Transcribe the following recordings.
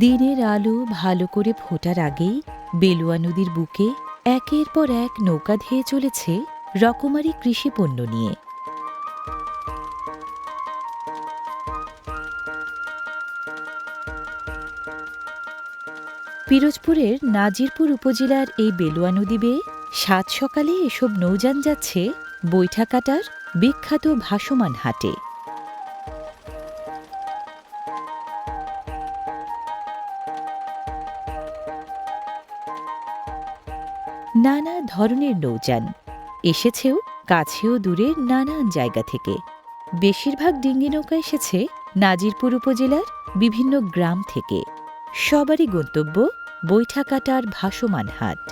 দিনের আলো ভালো করে ফোটার আগেই বেলুয়া নদীর বুকে একের পর এক নৌকা ধেয়ে চলেছে রকমারি কৃষি পণ্য নিয়ে। পিরোজপুরের নাজিরপুর উপজেলার এই বেলুয়া নদী বেয়ে সাত সকালে এসব নৌযান যাচ্ছে বৈঠাকাটার বিখ্যাত ভাসমান হাটে। ধরনের নৌযান। এসেছেও কাছেও দূরের নানান জায়গা থেকে। বেশিরভাগ ডিঙ্গি নৌকা এসেছে নাজিরপুর উপজেলার বিভিন্ন গ্রাম থেকে। সবারই গন্তব্য বৈঠাকাটার ভাসমান হাট।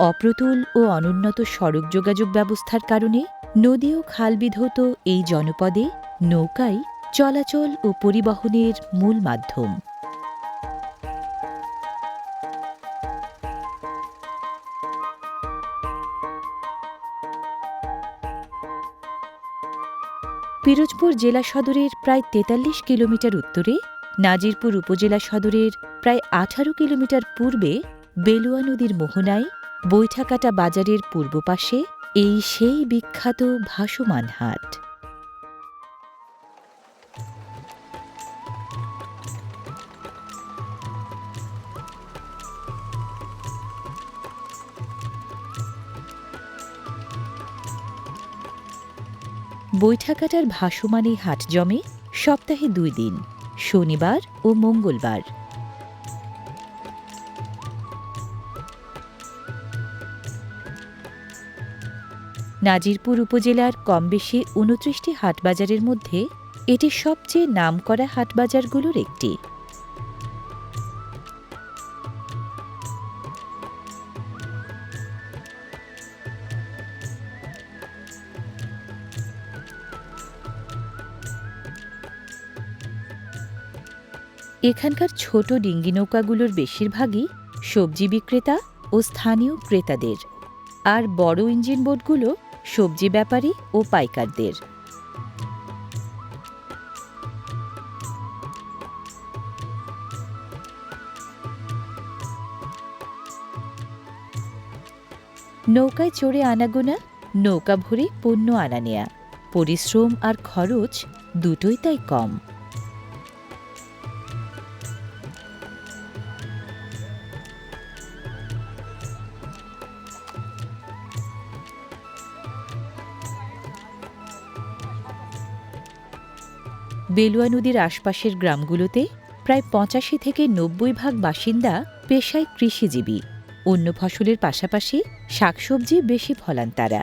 অপ্রতুল ও অনুন্নত সড়ক যোগাযোগ ব্যবস্থার কারণে নদী ও খাল বিধৌত এই জনপদে নৌকাই চলাচল ও পরিবহনের মূল মাধ্যম। পিরোজপুর জেলা সদরের প্রায় তেতাল্লিশ কিলোমিটার উত্তরে, নাজিরপুর উপজেলা সদরের প্রায় আঠারো কিলোমিটার পূর্বে বেলুয়া নদীর মোহনায় বৈঠাকাটা বাজারের পূর্ব পাশে এই সেই বিখ্যাত ভাসমান হাট। বৈঠাকাটার ভাসমানে হাট জমে সপ্তাহে দুই দিন, শনিবার ও মঙ্গলবার। নাজিরপুর উপজেলার কম বেশি উনত্রিশটি হাটবাজারের মধ্যে এটি সবচেয়ে নামকরা হাটবাজারগুলোর একটি। এখানকার ছোট ডিঙ্গি নৌকাগুলোর বেশিরভাগই সবজি বিক্রেতা ও স্থানীয় ক্রেতাদের। আর বড় ইঞ্জিন বোটগুলো সবজি ব্যাপারী ও পাইকারদের। নৌকায় চড়ে আনাগোনা, নৌকা ভরে পণ্য আনা নেয়া। পরিশ্রম আর খরচ দুটোই তাই কম। বেলুয়া নদীর আশপাশের গ্রামগুলোতে প্রায় পঁচাশি থেকে নব্বই ভাগ বাসিন্দা পেশায় কৃষিজীবী। অন্য ফসলের পাশাপাশি শাকসবজি বেশি ফলান তারা।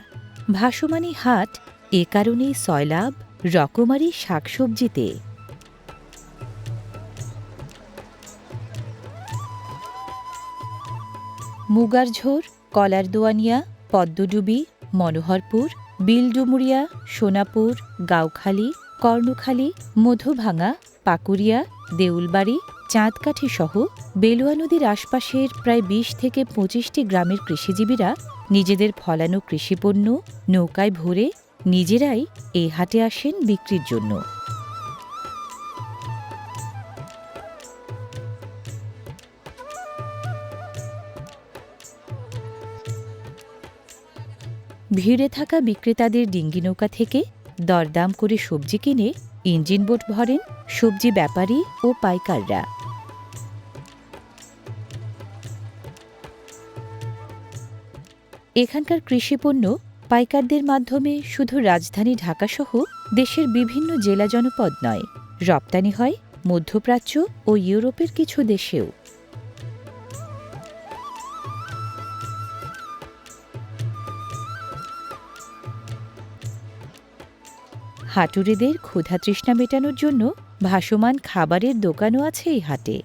ভাসমানি হাট এ কারণেই সয়লাভ রকমারি শাকসবজিতে। মুগার ঝোর, কলার দোয়ানিয়া, পদ্মডুবি, মনোহরপুর বিলডুমুরিয়া সোনাপুর, গাওখালী কর্ণখালী, মধুভাঙা পাকুরিয়া দেউলবাড়ি, চাঁদকাঠি সহ বেলুয়া নদীর আশপাশের প্রায় বিশ থেকে পঁচিশটি গ্রামের কৃষিজীবীরা নিজেদের ফলানো কৃষিপণ্য নৌকায় ভরে নিজেরাই এই হাটে আসেন বিক্রির জন্য। ভিড়ে থাকা বিক্রেতাদের ডিঙ্গি নৌকা থেকে দরদাম করে সবজি কিনে ইঞ্জিন বোট ভরেন সবজি ব্যাপারী ও পাইকাররা। এখানকার কৃষিপণ্য পাইকারদের মাধ্যমে শুধু রাজধানী ঢাকাসহ দেশের বিভিন্ন জেলা জনপদ নয়, রপ্তানি হয় মধ্যপ্রাচ্য ও ইউরোপের কিছু দেশেও। হাটুরেদের ক্ষুধা তৃষ্ণা মেটানোর জন্য ভাসমান খাবারের দোকানও আছে এই হাটে।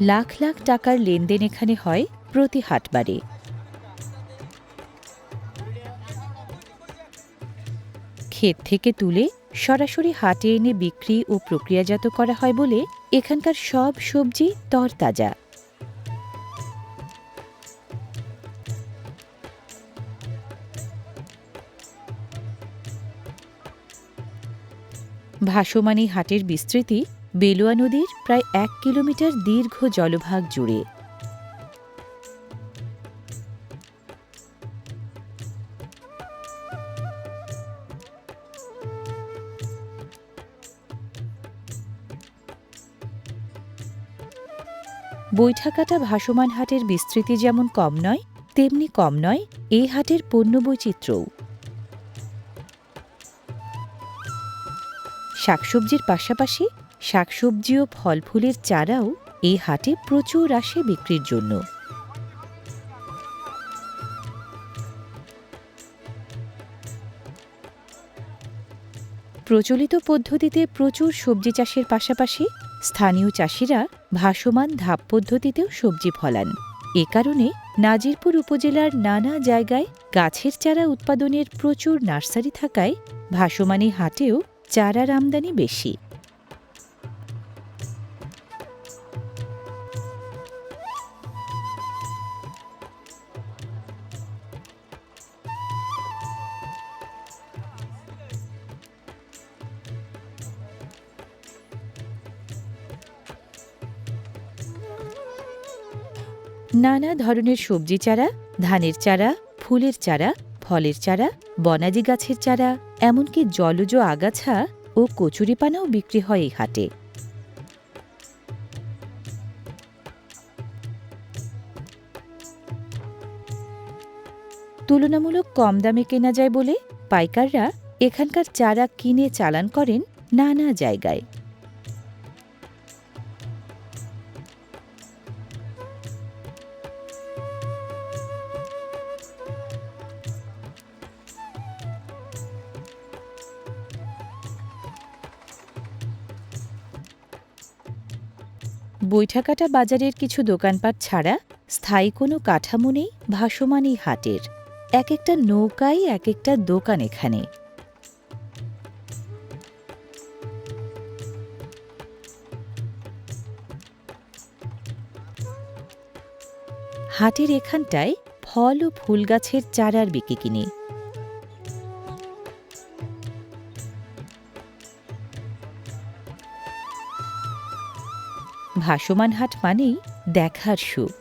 লাখ লাখ টাকার লেনদেন এখানে হয় প্রতি হাটবারে। ক্ষেত থেকে তুলে সরাসরি হাটে এনে বিক্রি ও প্রক্রিয়াজাত করা হয় বলে এখানকার সব সবজি তরতাজা। ভাসমান হাটের বিস্তৃতি বেলুয়া নদীর প্রায় এক কিলোমিটার দীর্ঘ জলভাগ জুড়ে। বৈঠাকাটা ভাসমান হাটের বিস্তৃতি যেমন কম নয়, তেমনি কম নয়, এই হাটের পণ্য বৈচিত্র্যও শাকসবজির পাশাপাশি শাকসবজি ও ফল ফুলের চারাও এই হাটে প্রচুর আসে বিক্রির জন্য। প্রচলিত পদ্ধতিতে প্রচুর সবজি চাষের পাশাপাশি স্থানীয় চাষিরা ভাসমান ধাপ পদ্ধতিতেও সবজি ফলান। এ কারণে নাজিরপুর উপজেলার নানা জায়গায় গাছের চারা উৎপাদনের প্রচুর নার্সারি থাকায় ভাসমানী হাটেও চারার আমদানি বেশি। নানা ধরনের সবজি চারা ধানের চারা ফুলের চারা ফলের চারা বনাজি গাছের চারা, এমনকি জলজ আগাছা ও কচুরিপানাও বিক্রি হয় এই হাটে। তুলনামূলক কম দামে কেনা যায় বলে পাইকাররা এখানকার চারা কিনে চালান করেন নানা জায়গায়। বৈঠাকাটা বাজারের কিছু দোকানপাট ছাড়া স্থায়ী কোনো কাঠামো নেই ভাসমান এই হাটের। এক একটা নৌকাই এক একটা দোকান এখানে। হাটের এখানটায় ফল ও ফুল গাছের চারার বিক্রি কিনে। ভাসমান হাট মানেই দেখার সুখ।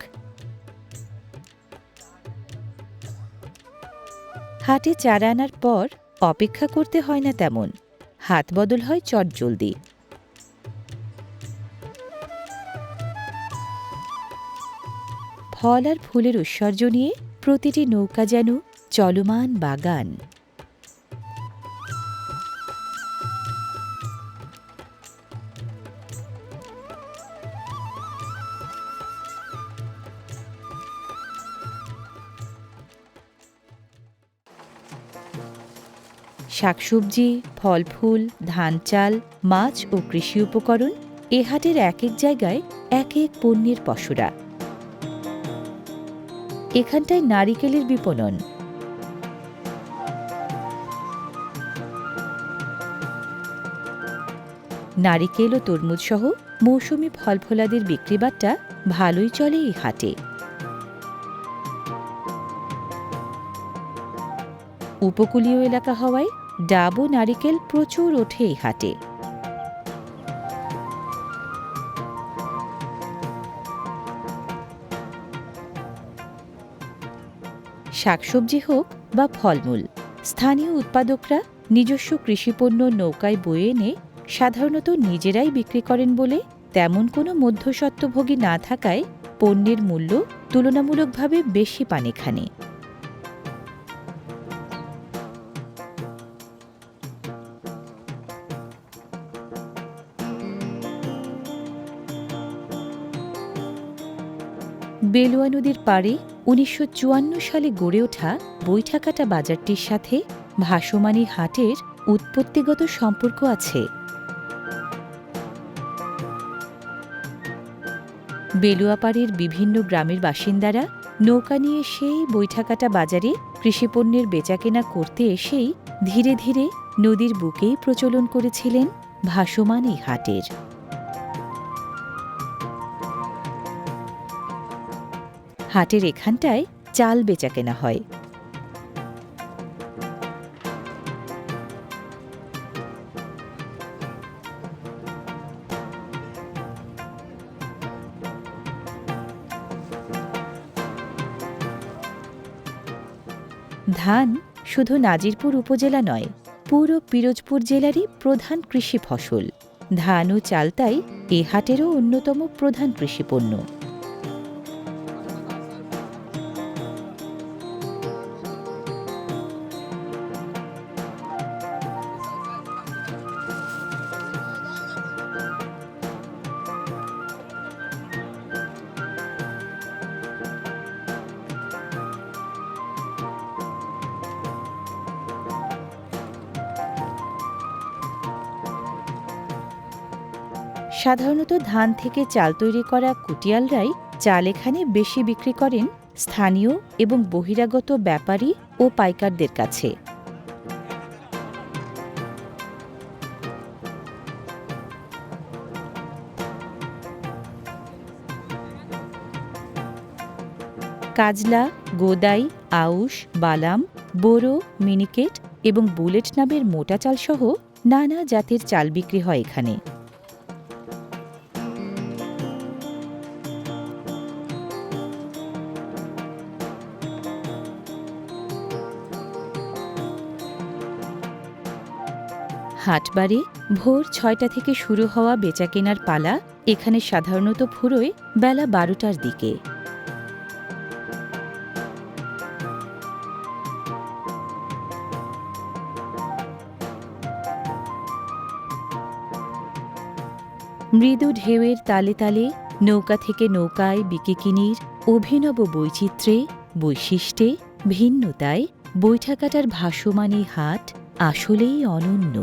হাটে চারা আনার পর অপেক্ষা করতে হয় না তেমন, হাত বদল হয় চট জলদি। ফল আর ফুলের ঐশ্বর্য নিয়ে প্রতিটি নৌকা যেন চলমান বাগান। শাকসবজি ফল ফুল ধান চাল, মাছ ও কৃষি উপকরণ এ হাটের এক এক জায়গায় এক এক পণ্যের পশুরা এখানটায় নারিকেলের বিপণন। নারিকেল ও তরমুজ সহ মৌসুমি ফল ফলাদের বিক্রিবাট্টা ভালোই চলে এই হাটে। উপকূলীয় এলাকা হওয়ায় ডাব নারিকেল প্রচুর ওঠে এই হাটে। শাকসবজি হোক বা ফলমূল, স্থানীয় উৎপাদকরা নিজস্ব কৃষিপণ্য নৌকায় বয়ে এনে সাধারণত নিজেরাই বিক্রি করেন বলে তেমন কোনো মধ্যস্বত্বভোগী না থাকায় পণ্যের মূল্য তুলনামূলকভাবে বেশি পান এখানে। বেলুয়া নদীর পাড়ে উনিশশো চুয়ান্ন সালে গড়ে ওঠা বৈঠাকাটা বাজারটির সাথে ভাসমানী হাটের উৎপত্তিগত সম্পর্ক আছে। বেলুয়াপাড়ের বিভিন্ন গ্রামের বাসিন্দারা নৌকা নিয়ে সেই বৈঠাকাটা বাজারে কৃষিপণ্যের বেচাকেনা করতে এসেই ধীরে ধীরে নদীর বুকেই প্রচলন করেছিলেন ভাসমান এই হাটের। হাটের এখানটায় চাল বেচা কেনা হয়। ধান শুধু নাজিরপুর উপজেলা নয়, পুরো পিরোজপুর জেলারই প্রধান কৃষি ফসল। ধান ও চালতাই এ হাটেরও অন্যতম প্রধান কৃষিপণ্য। সাধারণত ধান থেকে চাল তৈরি করা কুটিয়ালরাই চাল এখানে বেশি বিক্রি করেন স্থানীয় এবং বহিরাগত ব্যাপারী ও পাইকারদের কাছে। কাজলা, গোদাই, আউশ, বালাম, বোরো, মিনিকেট এবং বুলেট নামের মোটা চালসহ নানা জাতের চাল বিক্রি হয় এখানে। হাটবারে ভোর ছয়টা থেকে শুরু হওয়া বেচাকেনার পালা, এখানে সাধারণত ফুরোয় বেলা বারোটার দিকে। মৃদু ঢেউয়ের তালে তালে নৌকা থেকে নৌকায় বিকিকিনির অভিনব বৈচিত্র্যে, বৈশিষ্ট্যে, ভিন্নতায় বৈঠাকাটার ভাসমান হাট আসলেই অনন্য।